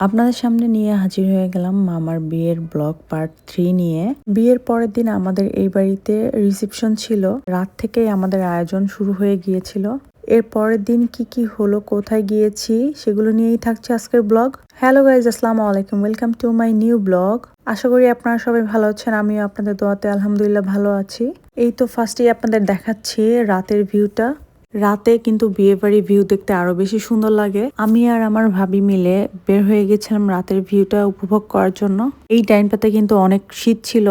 আপনাদের সামনে নিয়ে হাজির হয়ে গেলাম মামার বিয়ের ব্লগ পার্ট থ্রি নিয়ে। বিয়ের পরের দিন আমাদের এই বাড়িতে রিসেপশন ছিল। রাত থেকেই আমাদের আয়োজন শুরু হয়ে গিয়েছিল। এর পরের দিন কি কি হলো, কোথায় গিয়েছি, সেগুলো নিয়েই থাকছে আজকের ব্লগ। হ্যালো গাইজ আসসালামু আলাইকুম। Welcome to my new blog আশা করি আপনারা সবাই ভালো আছেন, আমিও আপনাদের দোয়াতে আলহামদুলিল্লাহ ভালো আছি। এই তো ফার্স্টেই আপনাদের দেখাচ্ছি রাতের ভিউটা রাতে কিন্তু বিয়ে বাড়ি ভিউ দেখতে আরও বেশি সুন্দর লাগে। আমি আর আমার ভাবি মিলে বের হয়ে গেছিলাম রাতের ভিউটা উপভোগ করার জন্য। এই টাইমটাতে কিন্তু অনেক শীত ছিল।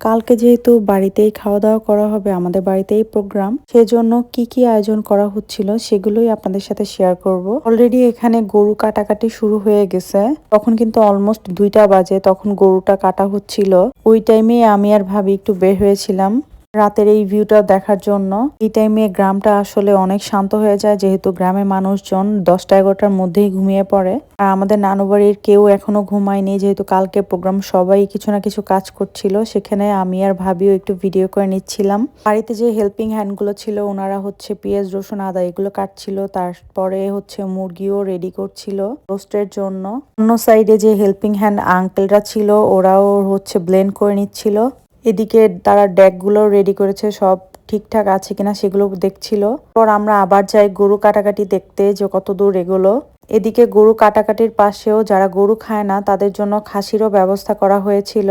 কালকে যেহেতু বাড়িতেই খাওয়া দাওয়া করা হবে, আমাদের বাড়িতেই প্রোগ্রাম সেজন্য কি কি আয়োজন করা হচ্ছিল সেগুলোই আপনাদের সাথে শেয়ার করব। অলরেডি এখানে গরু কাটাকাটি শুরু হয়ে গেছে। তখন কিন্তু অলমোস্ট দুইটা বাজে, তখন গরুটা কাটা হচ্ছিল। ওই টাইমে আমি আর ভাবি একটু বের হয়েছিলাম। রাতের এই ভিউটা দেখার জন্য। এই টাইমে গ্রামটা আসলে অনেক শান্ত হয়ে যায়, যেহেতু গ্রামের মানুষজন দশটা এগারোটার মধ্যেই ঘুমিয়ে পড়ে। আর আমাদের নানু বাড়ির কেউ এখনও ঘুমায়নি, যেহেতু কালকে প্রোগ্রাম সবাই কিছু না কিছু কাজ করছিল, সেখানে আমি আর ভাবিও একটু ভিডিও করে নিচ্ছিলাম। বাড়িতে যে হেল্পিং হ্যান্ডগুলো ছিল, ওনারা হচ্ছে পেঁয়াজ, রসুন, আদা এগুলো কাটছিল, তারপরে হচ্ছে মুরগিও রেডি করছিল রোস্টের জন্য। অন্য সাইডে যে হেল্পিং হ্যান্ড আঙ্কেলরা ছিল, ওরাও হচ্ছে ব্লেন্ড করে নিচ্ছিল। এদিকে তারা ডেকগুলো রেডি করেছে, সব ঠিকঠাক আছে কিনা সেগুলো দেখছিল। পর আমরা আবার যাই গরু কাটাকাটি দেখতে যে কত দূর এগুলো। এদিকে গরু কাটাকাটির পাশেও যারা গরু খায় না, তাদের জন্য খাসিরও ব্যবস্থা করা হয়েছিল।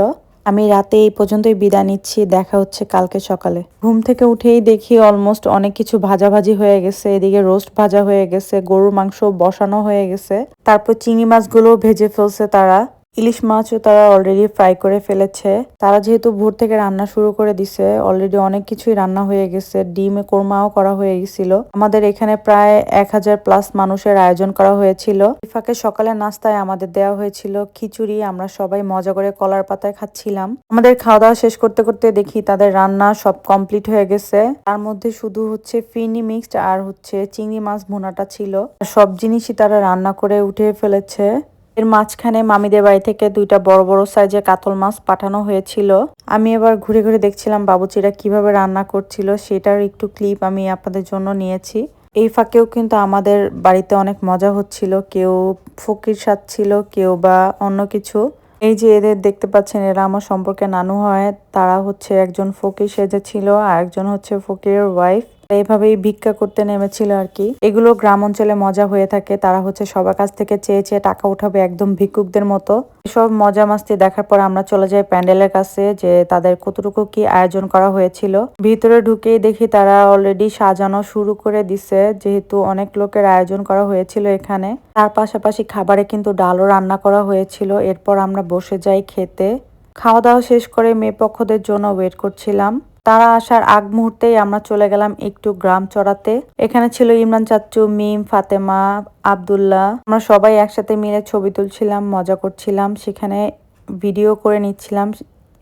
আমি রাতে এই পর্যন্তই বিদায় নিচ্ছি, দেখা হচ্ছে কালকে সকালে। ঘুম থেকে উঠেই দেখি অলমোস্ট অনেক কিছু ভাজাভাজি হয়ে গেছে, এদিকে রোস্ট ভাজা হয়ে গেছে, গরুর মাংস বসানো হয়ে গেছে। তারপর চিংড়ি মাছগুলো ভেজে ফেলছে তারা। ইলিশ মাছও তারা অলরেডি ফ্রাই করে ফেলেছে। তারা যেহেতু ভোর থেকে রান্না শুরু করে দিছে অলরেডি অনেক কিছুই রান্না হয়ে গেছে, ডিমে কোরমাও করা হয়ে গেছিল। আমাদের এখানে প্রায় এক হাজার প্লাস মানুষের আয়োজন করা হয়েছিল। ইফাকে সকালে নাস্তায় আমাদের দেওয়া হয়েছিল খিচুড়ি, আমরা সবাই মজা করে কলার পাতায় খাচ্ছিলাম। আমাদের খাওয়া দাওয়া শেষ করতে করতে দেখি তাদের রান্না সব কমপ্লিট হয়ে গেছে। তার মধ্যে শুধু হচ্ছে ফিনি মিক্সড আর হচ্ছে চিংড়ি মাছ ভুনাটা ছিল। সব জিনিসই তারা রান্না করে উঠে ফেলেছে। এর মাঝখানে মামিদের বাড়ি থেকে দুইটা বড় বড় সাইজের কাতল মাছ পাঠানো হয়েছিল। আমি এবার ঘুরে ঘুরে দেখছিলাম বাবুচিরা কীভাবে রান্না করছিল, সেটার একটু ক্লিপ আমি আপনাদের জন্য নিয়েছি। এই ফাঁকেও কিন্তু আমাদের বাড়িতে অনেক মজা হচ্ছিল। কেউ ফকির ছিল, কেউ বা অন্য কিছু। এই যে এদের দেখতে পাচ্ছেন, এরা আমার সম্পর্কে নানু হয়। তারা হচ্ছে একজন ফকির সেজে ছিল আর একজন হচ্ছে ফকিরের ওয়াইফ এইভাবেই ভিক্ষা করতে নেমেছিল আর কি। এগুলো গ্রাম অঞ্চলে মজা হয়ে থাকে। তারা হচ্ছে সবার কাছ থেকে চেয়ে চেয়ে টাকা উঠাবে একদম ভিক্ষুকদের মতো। সব মজা মাস্তি দেখার পর আমরা চলে যাই প্যান্ডেলের কাছে, যে তাদের কতটুকু কি আয়োজন করা হয়েছিল। ভিতরে ঢুকেই দেখি তারা অলরেডি সাজানো শুরু করে দিছে, যেহেতু অনেক লোকের আয়োজন করা হয়েছিল এখানে। তার পাশাপাশি খাবারে কিন্তু ডালও রান্না করা হয়েছিল। এরপর আমরা বসে যাই খেতে। খাওয়া দাওয়া শেষ করে মেয়ে পক্ষদের জন্য ওয়েট করছিলাম। তারা আসার আগ মুহূর্তেই আমরা চলে গেলাম একটু গ্রাম চড়াতে। এখানে ছিল ইমরান চাচ্চু মিম, ফাতেমা, আবদুল্লাহ। আমরা সবাই একসাথে মিলে ছবি তুলছিলাম, মজা করছিলাম, সেখানে ভিডিও করে নিচ্ছিলাম।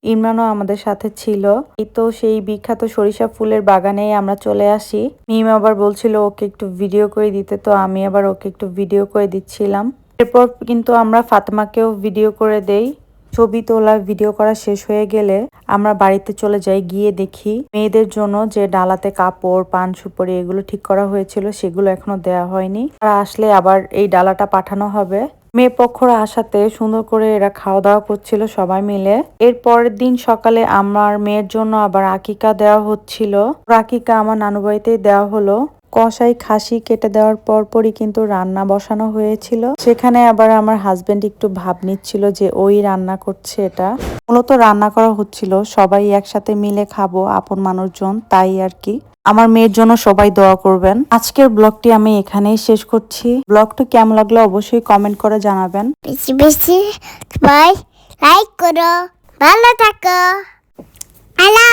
ইমরানও আমাদের সাথে ছিল। এই তো সেই বিখ্যাত সরিষা ফুলের বাগানেই আমরা চলে আসি। মিম আবার বলছিল, ওকে একটু ভিডিও করে দিতে। তো আমি আবার ওকে একটু ভিডিও করে দিচ্ছিলাম। এরপর কিন্তু আমরা ফাতেমাকেও ভিডিও করে দেই। ছবি তোলা ভিডিও করা শেষ হয়ে গেলে আমরা বাড়িতে চলে যাই, গিয়ে দেখি মেয়েদের জন্য যে ডালাতে কাপড়, পান, সুপারি এগুলো ঠিক করা হয়েছিল, সেগুলো এখনও দেয়া হয়নি। আসলে আবার এই ডালাটা পাঠানো হবে। মেয়ে পক্ষরা আসাতে সুন্দর করে এরা খাওয়া দাওয়া করছিল সবাই মিলে। এর পরের দিন সকালে আমার মেয়ের জন্য আবার আকিকা দেওয়া হচ্ছিল। আকিকা আমার নানু বাড়িতেই দেওয়া হলো। কষাই খাসি কেটে দেওয়ার পরপরই কিন্তু রান্না বসানো হয়েছিল। সেখানে আবার আমার হাজবেন্ড একটু ভাব নিচ্ছিল যে ওই রান্না করছে এটা। মূলত রান্না করা হচ্ছিল, সবাই একসাথে মিলে খাব, আপন মানুষজন, তাই আর কি। আমার মেয়ের জন্য সবাই দোয়া করবেন। আজকের ব্লগটি আমি এখানেই শেষ করছি। ব্লগটি কেমন লাগল অবশ্যই কমেন্ট করে জানাবেন। বেশি বেশি লাইক করো, ভালো থাকো। আল্লাহ